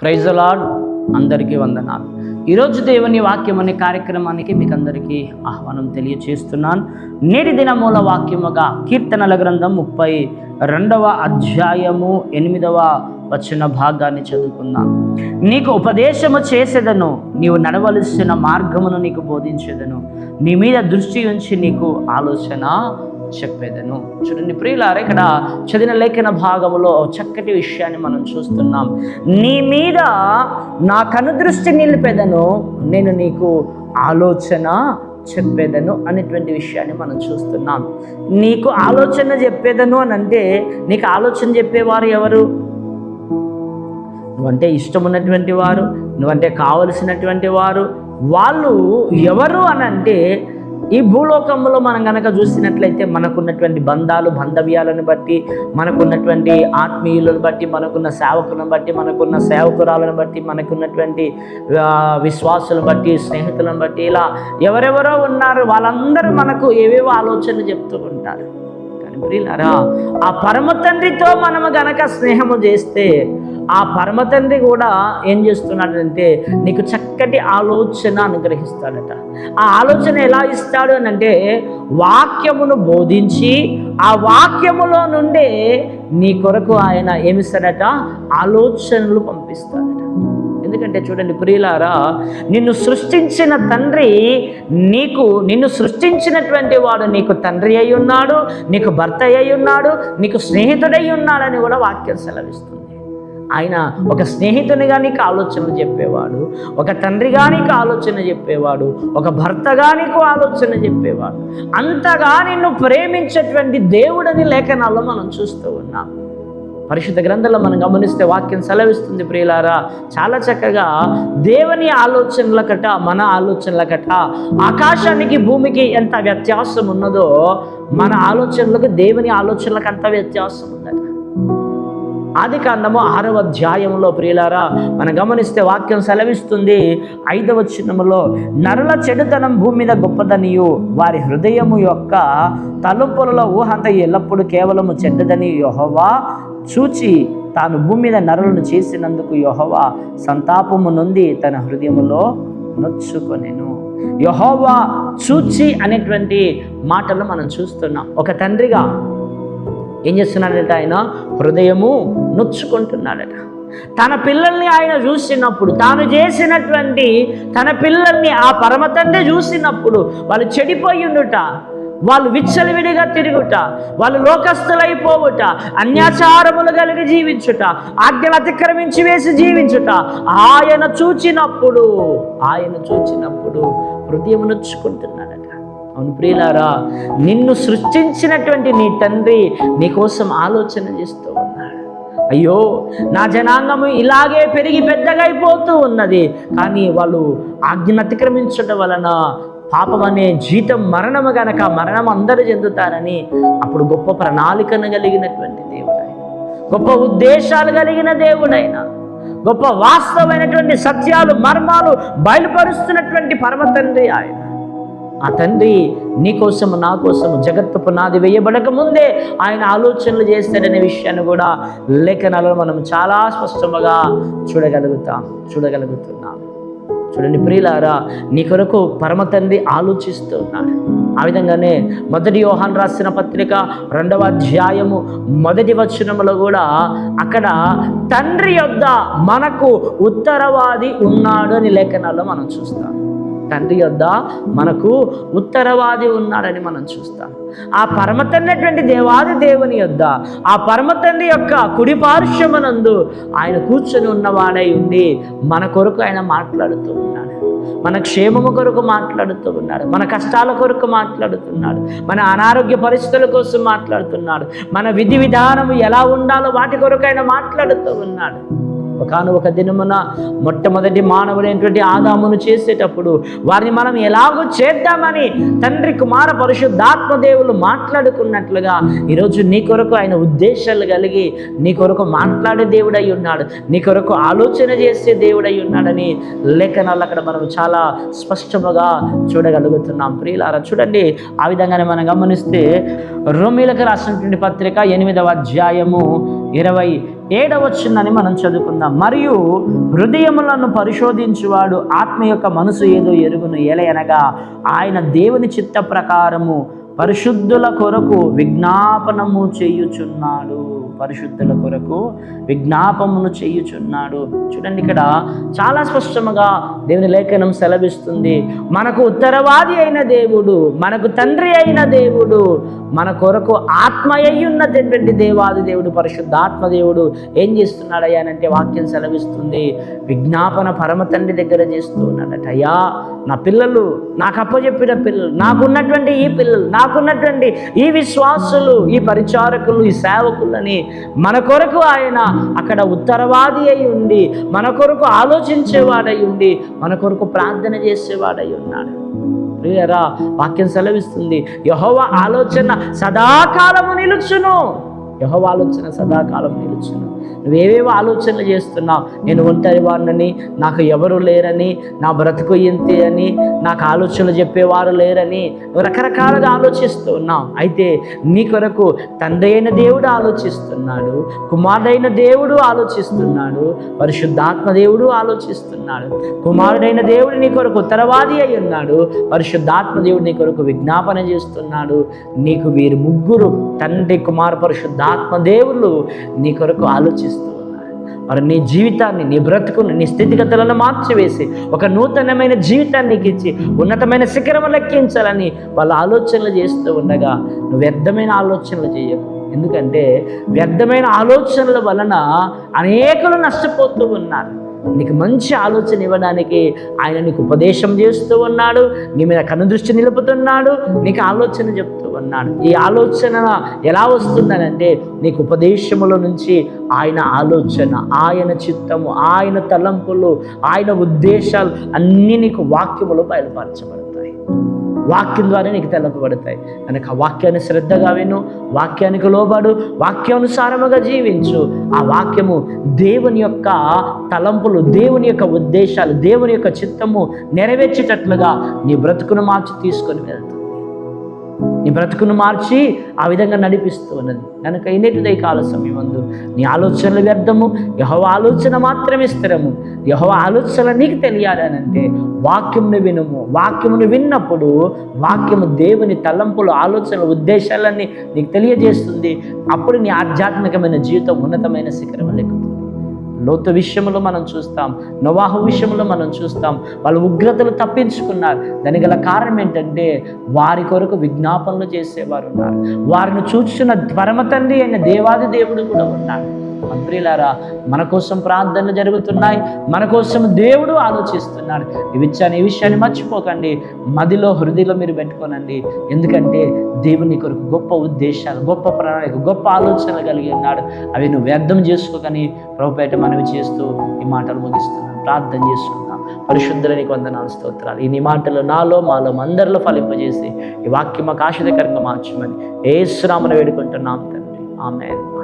Praise lord అందరికీ వందనాలు. ఈరోజు దేవుని వాక్యం అనే కార్యక్రమానికి మీకు అందరికీ ఆహ్వానం తెలియచేస్తున్నాను. నేటి దిన మూల వాక్యముగా కీర్తనల గ్రంథం ముప్పై రెండవ అధ్యాయము ఎనిమిదవ వచ్చిన భాగాన్ని చదువుకుందాం. నీకు ఉపదేశము చేసేదను నీవు నడవలసిన మార్గమును నీకు బోధించేదను. నీ మీద దృష్టి ఉంచి నీకు ఆలోచన చెప్పేదను. చూడండి ప్రియులారా ఇక్కడ చదివిన లేఖన భాగంలో చక్కటి విషయాన్ని మనం చూస్తున్నాం. నీ మీద నా కనుదృష్టి నిలిపేదను నేను నీకు ఆలోచన చెప్పేదను అనేటువంటి విషయాన్ని మనం చూస్తున్నాం. నీకు ఆలోచన చెప్పేదను అని అంటే నీకు ఆలోచన చెప్పేవారు ఎవరు? నువ్వంటే ఇష్టం ఉన్నటువంటి వారు నువ్వంటే కావలసినటువంటి వారు. వాళ్ళు ఎవరు అని అంటే ఈ భూలోకంలో మనం కనుక చూసినట్లయితే మనకున్నటువంటి బంధాలు బంధవ్యాలను బట్టి మనకున్నటువంటి ఆత్మీయులను బట్టి మనకున్న సేవకులను బట్టి మనకున్న సేవకురాలను బట్టి మనకున్నటువంటి విశ్వాసులను బట్టి స్నేహితులను బట్టి ఇలా ఎవరెవరో ఉన్నారు వాళ్ళందరూ మనకు ఏవేవో ఆలోచనలు చెప్తూ ఉంటారు. కానీ ప్రియులారా ఆ పరమ తండ్రితో మనము గనక స్నేహము చేస్తే ఆ పరమ తండ్రి కూడా ఏం చేస్తున్నాడంటే నీకు చక్కటి ఆలోచన అనుగ్రహిస్తాడట. ఆ ఆలోచన ఎలా ఇస్తాడు అని అంటే వాక్యమును బోధించి ఆ వాక్యములో నుండే నీ కొరకు ఆయన ఏమిస్తాడట? ఆలోచనలు పంపిస్తాడట. ఎందుకంటే చూడండి ప్రియులారా నిన్ను సృష్టించిన తండ్రి నీకు నిన్ను సృష్టించినటువంటి వాడు నీకు తండ్రి అయి ఉన్నాడు నీకు భర్త అయి ఉన్నాడు నీకు స్నేహితుడై ఉన్నాడని కూడా వాక్యం సెలవిస్తుంది. ఆయన ఒక స్నేహితునిగా నీకు ఆలోచన చెప్పేవాడు ఒక తండ్రిగా నీకు ఆలోచన చెప్పేవాడు ఒక భర్తగా నీకు ఆలోచన చెప్పేవాడు. అంతగా నిన్ను ప్రేమించేటువంటి దేవుడని లేఖనాల్లో మనం చూస్తూ ఉన్నాం. పరిశుద్ధ గ్రంథంలో మనం గమనిస్తే వాక్యం సెలవిస్తుంది ప్రియులారా. చాలా చక్కగా దేవుని ఆలోచనల కట మన ఆలోచనల కట ఆకాశానికి భూమికి ఎంత వ్యత్యాసం ఉన్నదో మన ఆలోచనలకు దేవుని ఆలోచనలకు అంత వ్యత్యాసం ఉందట ఆది కాండము ఆరవ అధ్యాయంలో ప్రియులారా మనం గమనిస్తే వాక్యం సెలవిస్తుంది ఐదవ చిన్నములో నరుల చెడుతనం భూమి మీద గొప్పదనియు వారి హృదయము యొక్క తలుపులలో ఊహంత ఎల్లప్పుడూ కేవలము చెడ్డదని యహోవా చూచి తాను భూమి మీద నరులను చేసినందుకు యహోవా సంతాపము నుండి తన హృదయములో నొచ్చుకొనెను. యహోవా చూచి అనేటువంటి మాటలు మనం చూస్తున్నాం. ఒక తండ్రిగా ఏం చేస్తున్నాడట ఆయన? హృదయము నొచ్చుకుంటున్నాడట. తన పిల్లల్ని ఆయన చూసినప్పుడు తాను చేసినటువంటి తన పిల్లల్ని ఆ పరమ తండ్రి చూసినప్పుడు వాళ్ళు చెడిపోయి ఉండుట వాళ్ళు విచ్చలవిడిగా తిరుగుట వాళ్ళు లోకస్తులైపోవుట అన్యాచారములు కలిగి జీవించుట ఆజ్ఞలు అతిక్రమించి వేసి జీవించుట ఆయన చూచినప్పుడు ఆయన చూచినప్పుడు హృదయం నొచ్చుకుంటున్నాడట. అవును ప్రియులారా నిన్ను సృష్టించినటువంటి నీ తండ్రి నీకోసం ఆలోచన చేస్తూ ఉన్నాడు. అయ్యో నా జనాంగము ఇలాగే పెరిగి పెద్దగా అయిపోతూ ఉన్నది కానీ వాళ్ళు ఆజ్ఞను అతిక్రమించడం వలన పాపం అనే జీతం మరణము గనక మరణం అందరూ చెందుతారని అప్పుడు గొప్ప ప్రణాళికను కలిగినటువంటి దేవుడైన గొప్ప ఉద్దేశాలు కలిగిన దేవుడైన గొప్ప వాస్తవమైనటువంటి సత్యాలు మర్మాలు బయలుపరుస్తున్నటువంటి పరమ తండ్రి ఆయన. ఆ తండ్రి నీ కోసము నా కోసము జగత్తు పునాది వేయబడక ముందే ఆయన ఆలోచనలు చేస్తాడనే విషయాన్ని కూడా లేఖనాలలో మనం చాలా స్పష్టముగా చూడగలుగుతాం చూడగలుగుతున్నాం. చూడండి. ప్రియులారా నీ కొరకు పరమ తండ్రి ఆ విధంగానే మొదటి యోహాన్ రాసిన పత్రిక రెండవ అధ్యాయము మొదటి వచనములో కూడా అక్కడ తండ్రి యొద్ద మనకు ఉత్తరవాది ఉన్నాడు అని లేఖనాల్లో మనం చూస్తాం. తండ్రి యొద్ద మనకు ఉత్తరవాది ఉన్నాడని మనం చూస్తాం. ఆ పరమతండ్రి దేవాది దేవుని యొద్ద ఆ పరమతండ్రి యొక్క కుడి పార్శ్వమనందు ఆయన కూర్చొని ఉన్నవాడై ఉండి మన కొరకు ఆయన మాట్లాడుతూ ఉన్నాడు. మన క్షేమము కొరకు మాట్లాడుతూ ఉన్నాడు. మన కష్టాల కొరకు మాట్లాడుతున్నాడు. మన అనారోగ్య పరిస్థితుల కోసం మాట్లాడుతున్నాడు. మన విధి విధానం ఎలా ఉండాలో వాటి కొరకు ఆయన మాట్లాడుతూ ఉన్నాడు. ఒకనొక దినమున మొట్టమొదటి మానవుడైనటువంటి ఆదామును చేసేటప్పుడు వారిని మనం ఎలాగో చేద్దామని తండ్రి కుమార పరిశుద్ధాత్మ దేవులు మాట్లాడుకున్నట్లుగా ఈరోజు నీ కొరకు ఆయన ఉద్దేశాలు కలిగి నీ కొరకు మాట్లాడే దేవుడై ఉన్నాడు. నీ కొరకు ఆలోచన చేసే దేవుడై ఉన్నాడని లేఖనాలు అక్కడ మనం చాలా స్పష్టముగా చూడగలుగుతున్నాం. ప్రియులారా చూడండి ఆ విధంగానే మనం గమనిస్తే రోమిలకు రాసినటువంటి పత్రిక ఎనిమిదవ అధ్యాయము ఇరవై ఏడవచ్చుందని మనం చదువుకుందాం. మరియు హృదయములను పరిశోధించువాడు ఆత్మ యొక్క మనసు ఏదో ఎరుగును ఎలయనగా ఆయన దేవుని చిత్త ప్రకారము పరిశుద్ధుల కొరకు విజ్ఞాపనము చేయుచున్నాడు. పరిశుద్ధుల కొరకు విజ్ఞాపమును చేయుచున్నాడు. చూడండి ఇక్కడ చాలా స్పష్టముగా దేవుని లేఖనం సెలవిస్తుంది. మనకు ఉత్తరవాది అయిన దేవుడు మనకు తండ్రి అయిన దేవుడు మన కొరకు ఆత్మ ఉన్నటువంటి దేవాది దేవుడు పరిశుద్ధాత్మ దేవుడు ఏం చేస్తున్నాడయ్యానంటే వాక్యం సెలవిస్తుంది. విజ్ఞాపన పరమ తండ్రి దగ్గర చేస్తూ ఉన్నాడట అయ్యా నా పిల్లలు నాకు అప్పచెప్పిన పిల్లలు నాకున్నటువంటి ఈ పిల్లలు నాకున్నటువంటి ఈ విశ్వాసులు ఈ పరిచారకులు ఈ సేవకులని మన కొరకు ఆయన అక్కడ ఉత్తరవాది అయి ఉండి మన కొరకు ఆలోచించేవాడై ఉండి మన కొరకు ప్రార్థన చేసేవాడై ఉన్నాడు. ప్రియరా వాక్యం సెలవిస్తుంది యహోవ ఆలోచన సదాకాలము నిలుచును. యహోవ ఆలోచన సదాకాలం నిలుచును. నువ్వేవేవో ఆలోచనలు చేస్తున్నావు? నేను ఒంటరి వాడినని నాకు ఎవరు లేరని నా బ్రతుకు ఇంతే అని నాకు ఆలోచనలు చెప్పేవారు లేరని రకరకాలుగా ఆలోచిస్తూ ఉన్నావు. అయితే నీ కొరకు తండ్రి అయిన దేవుడు ఆలోచిస్తున్నాడు కుమారుడైన దేవుడు ఆలోచిస్తున్నాడు పరిశుద్ధాత్మ దేవుడు ఆలోచిస్తున్నాడు కుమారుడైన దేవుడు నీ కొరకు ఉత్తరవాది అయి ఉన్నాడు పరిశుద్ధాత్మ దేవుడు నీ కొరకు విజ్ఞాపన చేస్తున్నాడు. నీకు వీరు ముగ్గురు తండ్రి కుమార్ పరిశుద్ధాత్మ దేవుళ్ళు నీ కొరకు ఆలోచిస్తూ మరి నీ జీవితాన్ని నీ బ్రతుకుని నీ స్థితిగతులను మార్చివేసి ఒక నూతనమైన జీవితాన్ని నీకు ఇచ్చి ఉన్నతమైన శిఖరం లెక్కించాలని వాళ్ళ ఆలోచనలు చేస్తూ ఉండగా నువ్వు వ్యర్థమైన ఆలోచనలు చేయకు. ఎందుకంటే వ్యర్థమైన ఆలోచనల వలన అనేకులు నష్టపోతూ ఉన్నారు. నీకు మంచి ఆలోచన ఇవ్వడానికి ఆయన నీకు ఉపదేశం చేస్తూ ఉన్నాడు నీ మీద కనుదృష్టి నిలుపుతున్నాడు నీకు ఆలోచన చెప్తూ ఉన్నాడు. ఈ ఆలోచన ఎలా వస్తుందనంటే నీకు ఉపదేశముల నుంచి ఆయన ఆలోచన ఆయన చిత్తము ఆయన తలంపులు ఆయన ఉద్దేశాలు అన్నీ నీకు వాక్యములో బయలుపరచబడతాయి. వాక్యం ద్వారా నీకు తెలపబడతాయి. కనుక ఆ వాక్యాన్ని శ్రద్ధగా విను వాక్యానికి లోబడు వాక్యానుసారముగా జీవించు. ఆ వాక్యము దేవుని యొక్క తలంపులు దేవుని యొక్క ఉద్దేశాలు దేవుని యొక్క చిత్తము నెరవేర్చేటట్లుగా నీ బ్రతుకును మార్చి తీసుకొని వెళ్తాను నీ బ్రతుకును మార్చి ఆ విధంగా నడిపిస్తూ ఉన్నది. కనుక ఇన్నిటిదై కాల సమయమందు నీ ఆలోచనలు వ్యర్థము యహో ఆలోచన మాత్రమే స్థిరము. యహో ఆలోచన నీకు తెలియాలనంటే వాక్యమును వినుము. వాక్యమును విన్నప్పుడు వాక్యము దేవుని తలంపులు ఆలోచనలు ఉద్దేశాలన్నీ నీకు తెలియజేస్తుంది. అప్పుడు నీ ఆధ్యాత్మికమైన జీవితం ఉన్నతమైన శిఖరం లెక్కుతుంది లోతు విషయంలో మనం చూస్తాం నవాహు విషయంలో మనం చూస్తాం వాళ్ళు ఉగ్రతలు తప్పించుకున్నారు. దాని గల కారణం ఏంటంటే వారి కొరకు విజ్ఞాపనలు చేసేవారు ఉన్నారు వారిని చూస్తున్న ధ్వరమ తండ్రి అయిన దేవాది దేవుడు కూడా ఉన్నాడు మంత్రిలారా మన కోసం ప్రార్థనలు జరుగుతున్నాయి మన కోసం దేవుడు ఆలోచిస్తున్నాడు. ఈ విషయాన్ని ఈ విషయాన్ని మర్చిపోకండి. మదిలో హృదయలో మీరు పెట్టుకోనండి. ఎందుకంటే దేవుని కొరకు గొప్ప ఉద్దేశాలు గొప్ప ప్రణాళిక గొప్ప ఆలోచనలు కలిగి ఉన్నాడు. అవి నువ్వు వ్యర్థం చేసుకోకని ప్రభుపేట మనవి చేస్తూ ఈ మాటలు ముగిస్తున్నాను. ప్రార్థన చేసుకుందాం. పరిశుద్ధులని వందనాలు స్తోత్రాలు. ఈ మాటలు నాలో మాలో అందరిలో ఫలింపజేసి ఈ వాక్యం మాకు ఆశీర్వదకరంగా మార్చమని ఏ శ్రామను వేడుకుంటున్నాం తండ్రి. ఆమె